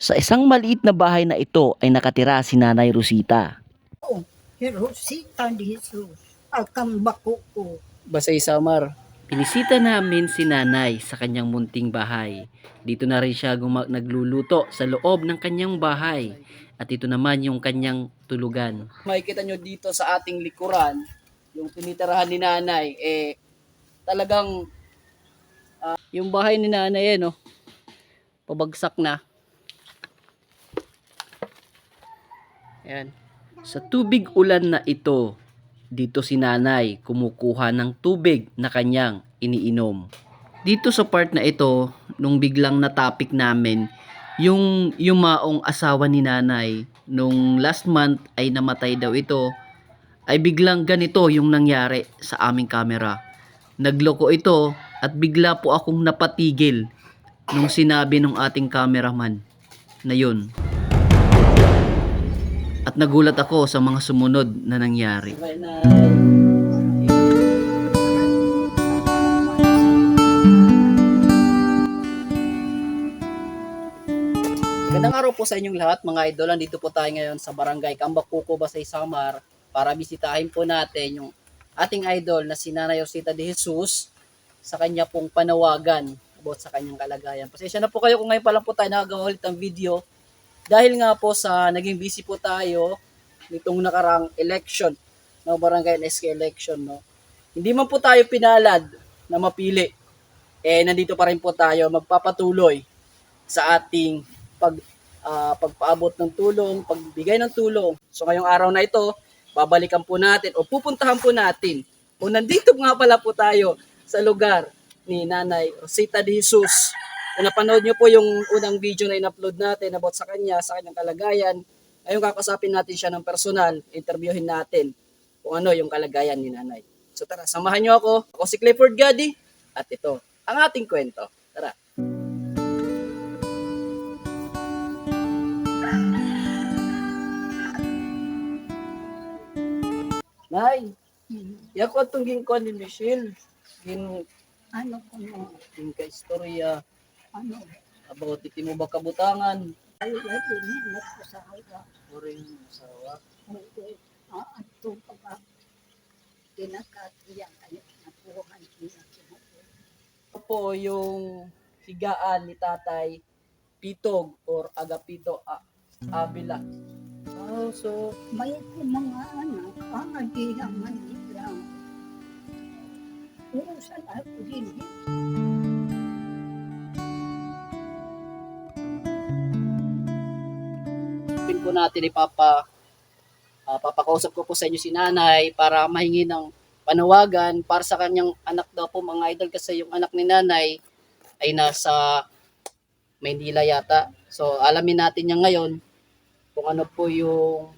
Sa isang maliit na bahay na ito ay nakatira si Nanay Rosita. Pero si Tandi Jesus, akang bako ko. Basta Samar. Pinisita namin si Nanay sa kanyang munting bahay. Dito na rin siya guma- nagluluto sa loob ng kanyang bahay. At ito naman yung kanyang tulugan. Makikita nyo dito sa ating likuran, yung tinitirahan ni nanay, eh, talagang, ah, yung bahay ni nanay, eh, no, pabagsak na. Ayan. Sa tubig ulan na ito, dito si nanay kumukuha ng tubig na kanyang iniinom. Dito sa part na ito, nung biglang natapik namin, yung yumaong asawa ni nanay, nung last month ay namatay daw ito, ay biglang ganito yung nangyari sa aming camera. Nagloko ito at bigla po akong napatigil nung sinabi ng ating cameraman na yun. At nagulat ako sa mga sumunod na nangyari. Magandang araw po sa inyong lahat mga idol. Nandito po tayo ngayon sa Barangay Kambakuko, Basay Samar para bisitahin po natin yung ating idol na si Nanay Rosita de Jesus sa kanya pong panawagan about sa kanyang kalagayan. Pasensya na po kayo kung ngayon pa lang po tayo nakagawa ulit ng video dahil nga po sa naging busy po tayo nitong nakarang election no barangay and SK election no hindi man po tayo pinalad na mapili eh nandito pa rin po tayo magpapatuloy sa ating pag ah, pagpaabot ng tulong, pagbigay ng tulong. So ngayong araw na ito, babalikan po natin o pupuntahan po natin. O nandito nga pala po tayo sa lugar ni Nanay Rosita de Jesus. Kung napanood nyo po yung unang video na in-upload natin about sa kanya, sa kanyang kalagayan, ngayon kakasapin natin siya ng personal, interviewin natin kung ano yung kalagayan ni Nanay. So tara, samahan nyo ako. Ako si Clifford Gaddy at ito ang ating kwento. Tara. Nay, yako itong ginkwan ni Michelle. Gin, Ano ko mo, gin ka istorya ano, about iti mo ba kabutangan. ay lagi niya nagpasawa. Uring asawa. Hindi, ah, ato pa ba, kinakatiyan kayo, napuhan niya sinabi. Ito po yung higaan ni tatay Pitog or Agapito A Abila. Oh, so, May mga anak, ang adi naman. Pero sa lahat din, pin po natin ipapa ah, papakausap ko po sa inyo si nanay para mahingi ng panawagan para sa kanyang anak daw po mga idol kasi yung anak ni nanay ay nasa Maynila yata. So alamin natin niya ngayon kung ano po yung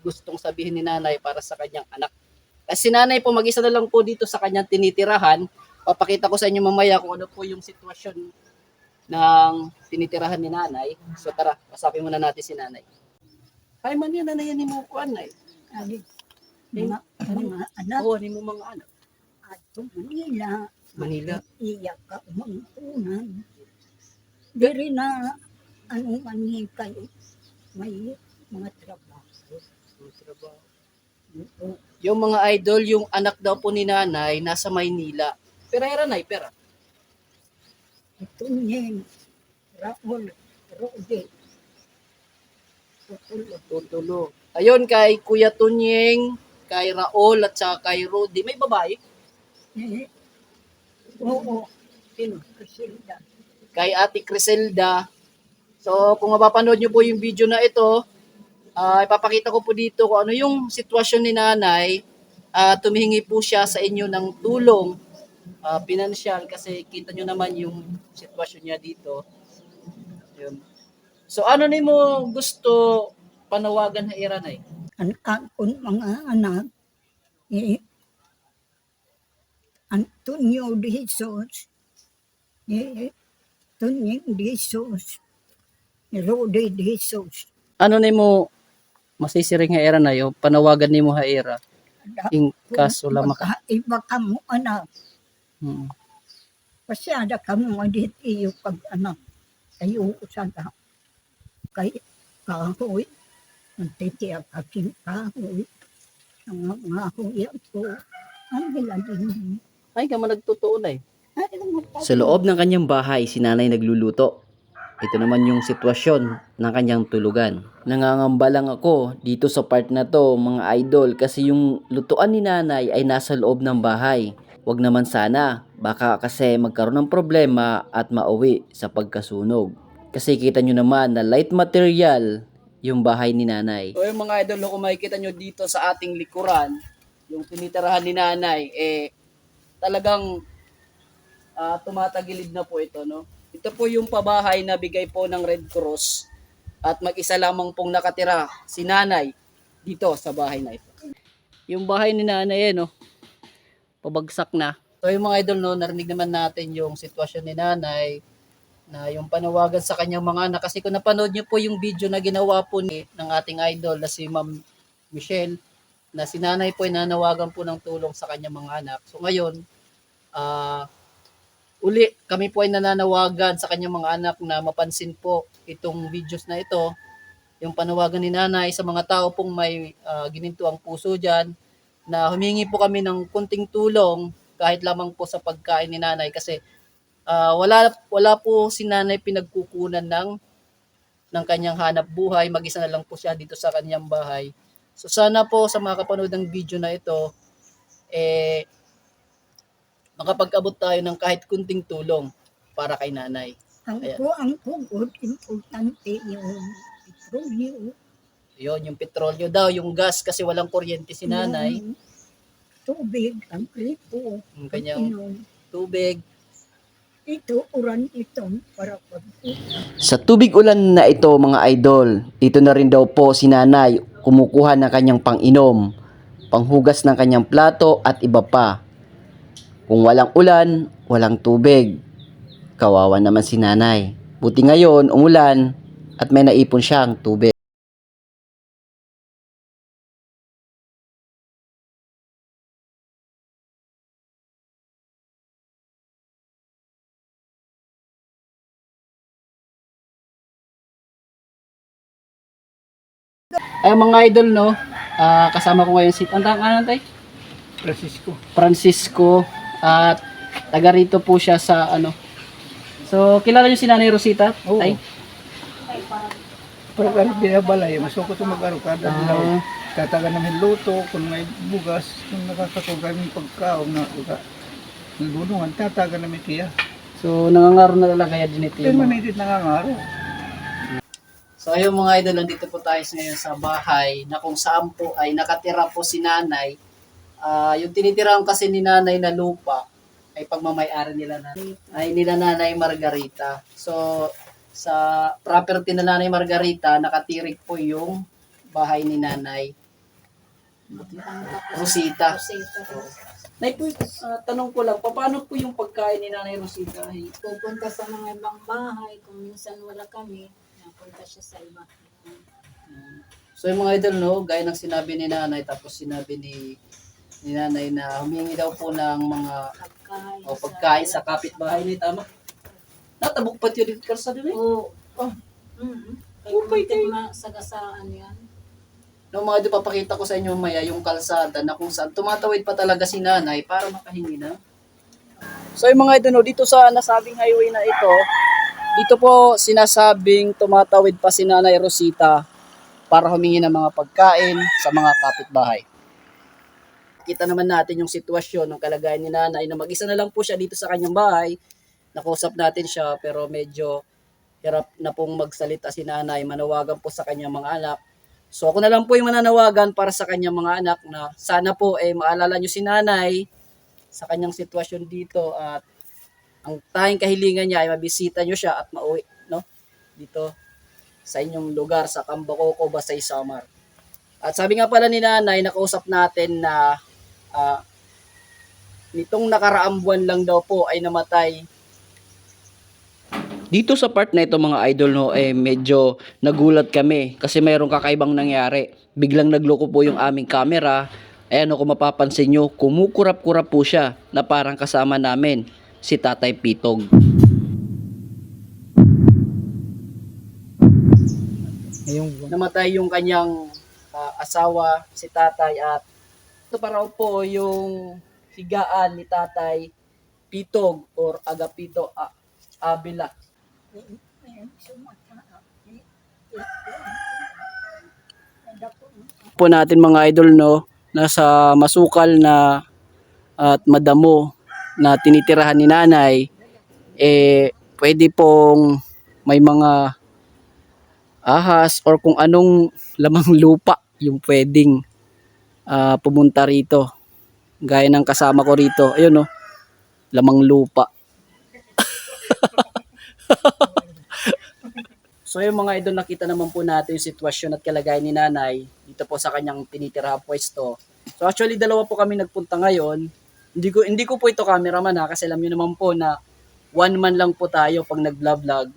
gustong sabihin ni nanay para sa kanyang anak. Kasi si nanay po mag-isa na lang po dito sa kanyang tinitirahan. Papakita ko sa inyo mamaya kung ano po yung sitwasyon ng tinitirahan ni nanay. So tara, kasapin muna natin si nanay. Ay man yan, nanay yan mo ko anay. ay, mga, mga anak, Oo, ni mo mga anak. ato Manila, Manila. iyak ka umantunan. Diri na, ano man kayo, may mga trabaho. Oo. Yung mga idol, yung anak daw po ni nanay, nasa Maynila. Pero era nay, pera. Ito niya, Raul, Rode. Tutulo. Tutulo. Ayun, kay Kuya Tunyeng, kay Raol, at saka kay Rudy. May babae. Oo, sino? Kasilda. Kay Ate Criselda. So, kung mapapanood nyo po yung video na ito, ah, ipapakita ko po dito kung ano yung sitwasyon ni nanay. Ah, tumihingi po siya sa inyo ng tulong ah, pinansyal kasi kita nyo naman yung sitwasyon niya dito. Yun. So ano ni mo gusto panawagan na Iranay? Ang akon mga anak, eh, Antonio de Jesus, eh, Antonio de Jesus, Rode de Jesus, Ano ni mo masisiring nga Iranay o panawagan ni mo ha Ira? In kaso lamang ka. Iba ka mo anak, Hmm. pasyada ka mo adit iyo pag anak, kayo usada. Kay kahoy. Ang titiyak aking kahoy. Ang mga huya ko. Ang giladin. Ay, ka nagtotoo na eh. Sa loob ng kanyang bahay, si nanay nagluluto. Ito naman yung sitwasyon ng kanyang tulugan. Nangangamba lang ako dito sa part na to, mga idol, kasi yung lutuan ni nanay ay nasa loob ng bahay. Wag naman sana, baka kasi magkaroon ng problema at mauwi sa pagkasunog. Kasi kita nyo naman na light material yung bahay ni nanay. So yung mga idol, kung makikita nyo dito sa ating likuran, yung tinitirahan ni nanay, eh, talagang ah, tumatagilid na po ito, no? Ito po yung pabahay na bigay po ng Red Cross at mag-isa lamang pong nakatira si nanay dito sa bahay na ito. Yung bahay ni nanay, eh, no? Pabagsak na. So yung mga idol, no, narinig naman natin yung sitwasyon ni nanay, na yung panawagan sa kanyang mga anak. Kasi kung napanood niyo po yung video na ginawa po ni, ng ating idol na si Ma'am Michelle, na si nanay po ay nanawagan po ng tulong sa kanyang mga anak. So ngayon, ah uli, kami po ay nananawagan sa kanyang mga anak na mapansin po itong videos na ito, yung panawagan ni nanay sa mga tao pong may ah, gininto ang puso dyan, na humingi po kami ng kunting tulong kahit lamang po sa pagkain ni nanay kasi Ah, wala wala po si nanay pinagkukunan ng ng kanyang hanap buhay, mag-isa na lang po siya dito sa kanyang bahay. So sana po sa mga kapanood ng video na ito eh makapag-abot tayo ng kahit kunting tulong para kay nanay. Ang Ayan. po ang pugod, importante yung petrolyo. Yun, yung petrolyo daw, yung gas kasi walang kuryente si nanay, yung Tubig, ang gripo. yung kanyang Inom. tubig. Ito, uran ito para Sa tubig ulan na ito mga idol, dito na rin daw po si nanay kumukuha ng kanyang panginom, panghugas ng kanyang plato at iba pa. Kung walang ulan, walang tubig. Kawawa naman si nanay. Buti ngayon, umulan at may naipon siyang tubig. Ay mga idol no, ah, kasama ko ngayon si Tandang ano tay? Francisco. Francisco at taga rito po siya sa ano. So, kilala niyo si Nanay Rosita? Oo. Tay? Pag ano binabalay, masukot ko mag-aro kada Ah. Tataga namin luto, kung may bugas, kung nakakatugan yung pagkaon na uga. Nagulungan, tataga namin kaya. So, nangangaro na talaga yan din ito. Kaya manidit nangangaro. So, ayun mga idol, nandito po tayo ngayon sa bahay na kung saan po ay nakatira po si nanay. Ah, yung tinitirahan kasi ni nanay na lupa ay pagmamayari nila na ay nila nanay Margarita. So, sa property na nanay Margarita, nakatirik po yung bahay ni nanay Rosita. Nay po, ah, tanong ko lang, paano po yung pagkain ni nanay Rosita? Pupunta sa mga ibang bahay, kung minsan wala kami, napunta siya sa iba. So yung mga idol, no, gaya ng sinabi ni nanay, tapos sinabi ni, ni nanay na humingi daw po ng mga Pagkain. o pagkain sa kapitbahay ni tama. Natabok pa yun dito sa din eh. Oo. Oh. Mm-hmm. Oh, Kaya pwede. muntik masagasaan yan. No, mga idol, papakita ko sa inyo maya yung kalsada na kung saan tumatawid pa talaga si nanay para makahingi na. So yung mga idol, no, dito sa nasabing highway na ito, dito po sinasabing tumatawid pa si Nanay Rosita para humingi ng mga pagkain sa mga kapitbahay. Kita naman natin yung sitwasyon ng kalagayan ni nanay na mag-isa na lang po siya dito sa kanyang bahay. Nakausap natin siya pero medyo hirap na pong magsalita si nanay. Manawagan po sa kanyang mga anak. So ako na lang po yung mananawagan para sa kanyang mga anak na sana po eh maalala nyo si nanay sa kanyang sitwasyon dito at ang tanging kahilingan niya ay mabisita nyo siya at mauwi no dito sa inyong lugar sa Cambacoco, Basay, Samar. At sabi nga pala ni nanay, nakausap natin na ah, nitong nakaraang buwan lang daw po ay namatay Dito sa part na ito mga idol no, eh medyo nagulat kami kasi mayroong kakaibang nangyari. Biglang nagloko po yung aming camera. Ayan o kung mapapansin nyo, kumukurap-kurap po siya na parang kasama namin si Tatay Pitog. Namatay yung kanyang ah, asawa, si tatay at ito pa raw po yung higaan ni tatay Pitog or Agapito A- Abila. Po natin mga idol no, nasa masukal na at madamo na tinitirahan ni nanay, eh pwede pong may mga ahas or kung anong lamang lupa yung pwedeng ah, pumunta rito. Gaya ng kasama ko rito. Ayun no. Lamang lupa. so yung mga idol nakita naman po natin yung sitwasyon at kalagayan ni nanay dito po sa kanyang tinitirahan pwesto. So actually dalawa po kami nagpunta ngayon. Hindi ko hindi ko po ito cameraman ha kasi alam niyo naman po na one man lang po tayo pag nag-vlog.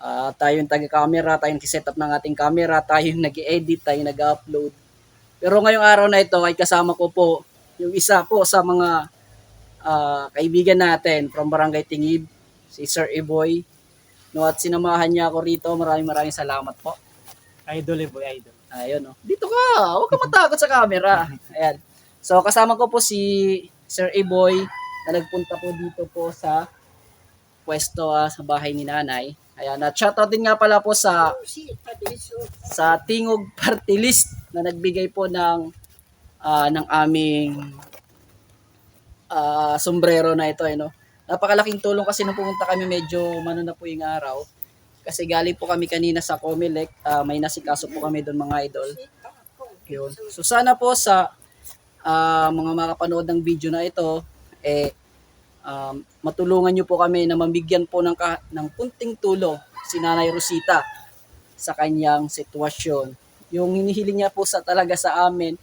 Ah, tayo yung taga-camera, tayo yung set up ng ating camera, tayo yung nag-edit, tayo yung nag-upload. Pero ngayong araw na ito ay kasama ko po yung isa po sa mga ah, kaibigan natin from Barangay Tingib, si Sir Eboy. No, at sinamahan niya ako rito. Maraming maraming salamat po. Idol eh, boy, idol. Ayun, no. Dito ka. Huwag ka matakot sa camera. Ayan. So, kasama ko po si Sir Eboy na nagpunta po dito po sa pwesto ah, sa bahay ni nanay. Ayan. At shoutout din nga pala po sa sa Tingog Party List na nagbigay po ng ah, ng aming ah, sombrero na ito. Eh, no? Napakalaking tulong kasi nung pumunta kami medyo mano na po yung araw. Kasi galing po kami kanina sa Comelec. ah, may nasikaso po kami doon mga idol. Yun. So sana po sa ah, mga makapanood ng video na ito, eh, um, matulungan nyo po kami na mabigyan po ng, ka- ng punting tulong si Nanay Rosita sa kanyang sitwasyon. Yung hinihiling niya po sa talaga sa amin,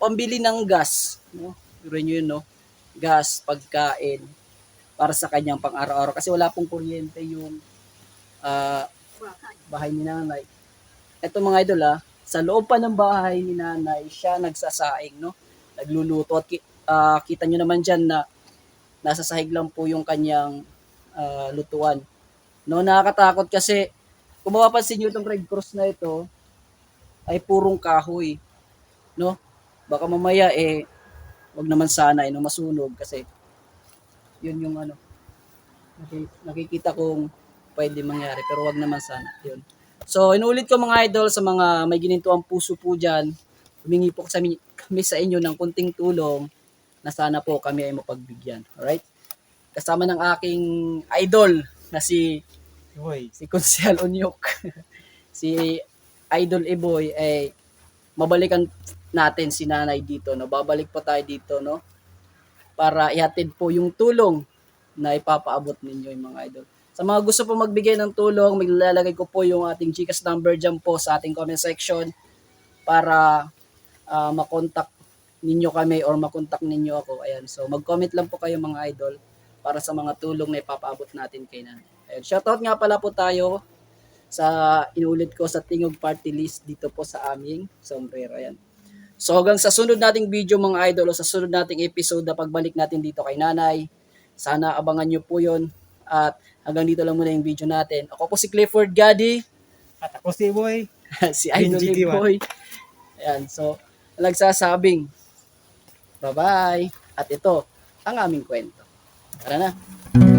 pambili ng gas. No? Nyo yun, no? Gas, pagkain, para sa kanyang pang-araw-araw. Kasi wala pong kuryente yung ah, bahay ni nanay. Ito mga idol ah, sa loob pa ng bahay ni nanay, siya nagsasaing, no? Nagluluto. At ah, kita nyo naman dyan na nasa sahig lang po yung kanyang ah, lutuan. No, nakakatakot kasi kung mapapansin nyo itong Red Cross na ito, ay purong kahoy. No? Baka mamaya eh, wag naman sana eh, no, masunog kasi yun yung ano, naki- nakikita kong pwede mangyari pero wag naman sana. Yun. So, inulit ko mga idol sa mga may ginintuang puso po dyan, humingi po sa kami, sa inyo ng kunting tulong na sana po kami ay mapagbigyan. Alright? Kasama ng aking idol na si Boy, si Konsyal Unyok, si Idol Eboy, eh, mabalikan natin si nanay dito, no? Babalik pa tayo dito, no? Para ihatid po yung tulong na ipapaabot ninyo yung mga idol. Sa mga gusto po magbigay ng tulong, maglalagay ko po yung ating Gcash number dyan po sa ating comment section para ah, makontak ninyo kami or makontak ninyo ako. Ayan. So, mag-comment lang po kayo mga idol para sa mga tulong na ipapaabot natin kay nanay. Ayan. Shoutout nga pala po tayo sa inulit ko sa Tingog Party List dito po sa aming sombrero. Ayan. So hanggang sa sunod nating video mga idol o sa sunod nating episode na pagbalik natin dito kay nanay. Sana abangan nyo po yon At hanggang dito lang muna yung video natin. Ako po si Clifford Gaddy, at ako si boy. si Idol. Boy. Ayan, so nagsasabing bye-bye. At ito ang aming kwento. Tara na.